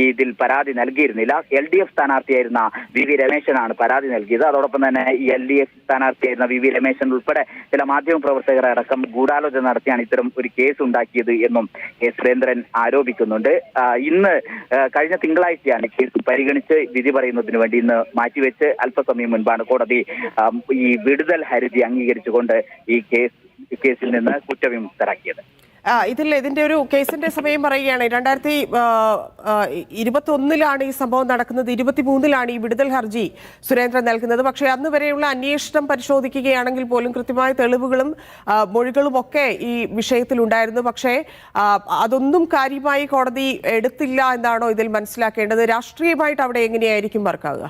ഇതിൽ പരാതി നൽകിയിരുന്നില്ല. എൽ ഡി എഫ് സ്ഥാനാർത്ഥിയായിരുന്ന വി വി രമേശനാണ് പരാതി നൽകിയത്. അതോടൊപ്പം തന്നെ എൽ ഡി എഫ് സ്ഥാനാർത്ഥിയായിരുന്ന വി വി രമേശൻ ഉൾപ്പെടെ ചില മാധ്യമ പ്രവർത്തകർ അടക്കം ഗൂഢാലോചന നടത്തിയാണ് ഇത്തരം ഒരു കേസ് ഉണ്ടാക്കിയത് എന്നും കെ സുരേന്ദ്രൻ ആരോപിക്കുന്നുണ്ട്. ഇന്ന് കഴിഞ്ഞ തിങ്കളാഴ്ചയാണ് കേസ് പരിഗണിച്ച് വിധി പറയുന്നതിന് വേണ്ടി ഇന്ന് മാറ്റിവെച്ച് അല്പസമയം മുൻപാണ് കോടതി ഈ വിടുതൽ ഹർജി അംഗീകരിച്ചുകൊണ്ട് ഈ കേസ് കേസിൽ നിന്ന് കുറ്റവിമുക്തരാക്കിയത്. ഇതിൽ ഇതിന്റെ ഒരു കേസിന്റെ സമയം പറയുകയാണ് രണ്ടായിരത്തി ഇരുപത്തി ഒന്നിലാണ് ഈ സംഭവം നടക്കുന്നത് ഇരുപത്തി മൂന്നിലാണ് ഈ വിടുതൽ ഹർജി സുരേന്ദ്രൻ നൽകുന്നത്. പക്ഷേ അന്ന് വരെയുള്ള അന്വേഷണം പരിശോധിക്കുകയാണെങ്കിൽ പോലും കൃത്യമായ തെളിവുകളും മൊഴികളും ഒക്കെ ഈ വിഷയത്തിൽ ഉണ്ടായിരുന്നു പക്ഷേ അതൊന്നും കാര്യമായി കോടതി എടുത്തില്ല എന്നാണോ ഇതിൽ മനസ്സിലാക്കേണ്ടത്? രാഷ്ട്രീയമായിട്ട് അവിടെ എങ്ങനെയായിരിക്കും വർക്കാവുക?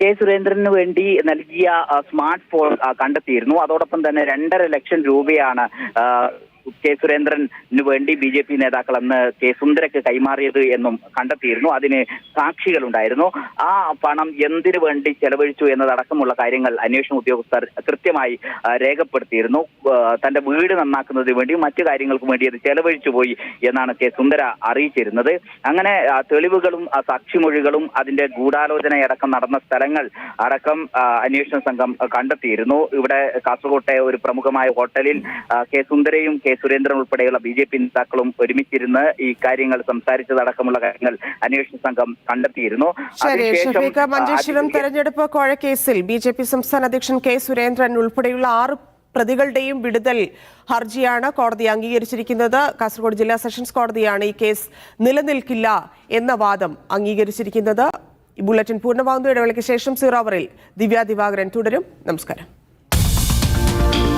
കെ സുരേന്ദ്രന് വേണ്ടി നൽകിയ സ്മാർട്ട് ഫോൺ കണ്ടെത്തിയിരുന്നു. അതോടൊപ്പം തന്നെ രണ്ടര ലക്ഷം രൂപയാണ് കെ സുരേന്ദ്രന് വേണ്ടി ബി ജെ പി നേതാക്കൾ അന്ന് കെ സുന്ദരക്ക് കൈമാറിയത് എന്നും കണ്ടെത്തിയിരുന്നു. അതിന് സാക്ഷികളുണ്ടായിരുന്നു. ആ പണം എന്തിനു വേണ്ടി ചെലവഴിച്ചു എന്നതടക്കമുള്ള കാര്യങ്ങൾ അന്വേഷണ ഉദ്യോഗസ്ഥർ കൃത്യമായി രേഖപ്പെടുത്തിയിരുന്നു. തന്റെ വീട് നന്നാക്കുന്നതിന് വേണ്ടി മറ്റു കാര്യങ്ങൾക്കും വേണ്ടി അത് ചെലവഴിച്ചു പോയി എന്നാണ് കെ സുന്ദര അറിയിച്ചിരുന്നത്. അങ്ങനെ തെളിവുകളും സാക്ഷിമൊഴികളും അതിന്റെ ഗൂഢാലോചനയടക്കം നടന്ന സ്ഥലങ്ങൾ അടക്കം അന്വേഷണ സംഘം കണ്ടെത്തിയിരുന്നു. ഇവിടെ കാസർകോട്ടെ ഒരു പ്രമുഖമായ ഹോട്ടലിൽ കെ സുന്ദരയും കെ സുരേന്ദ്രൻ ഉൾപ്പെടെയുള്ള ബി ജെ പി നേതാക്കളും ഒരുമിച്ചിരുന്ന് ഈ കാര്യങ്ങൾ സംസാരിച്ചതടക്കമുള്ള കാര്യങ്ങൾ അന്വേഷണ സംഘം കണ്ടെത്തിയിരുന്നു. മഞ്ചേശ്വരം തെരഞ്ഞെടുപ്പ് തെരഞ്ഞെടുപ്പ് കോഴക്കേസിൽ ബി ജെ പി സംസ്ഥാന അധ്യക്ഷൻ കെ സുരേന്ദ്രൻ ഉൾപ്പെടെയുള്ള ആറ് പ്രതികളുടെയും വിടുതൽ ഹർജിയാണ് കോടതി അംഗീകരിച്ചിരിക്കുന്നത്. കാസർഗോഡ് ജില്ലാ സെഷൻസ് കോടതിയാണ് ഈ കേസ് നിലനിൽക്കില്ല എന്ന വാദം അംഗീകരിച്ചിരിക്കുന്നത്. ഈ ബുള്ളറ്റിൻ പൂർണമാകുന്ന ഇടവേളയ്ക്ക് ശേഷം സീറോവറിൽ ദിവ്യ ദിവാകരൻ തുടരും. നമസ്കാരം.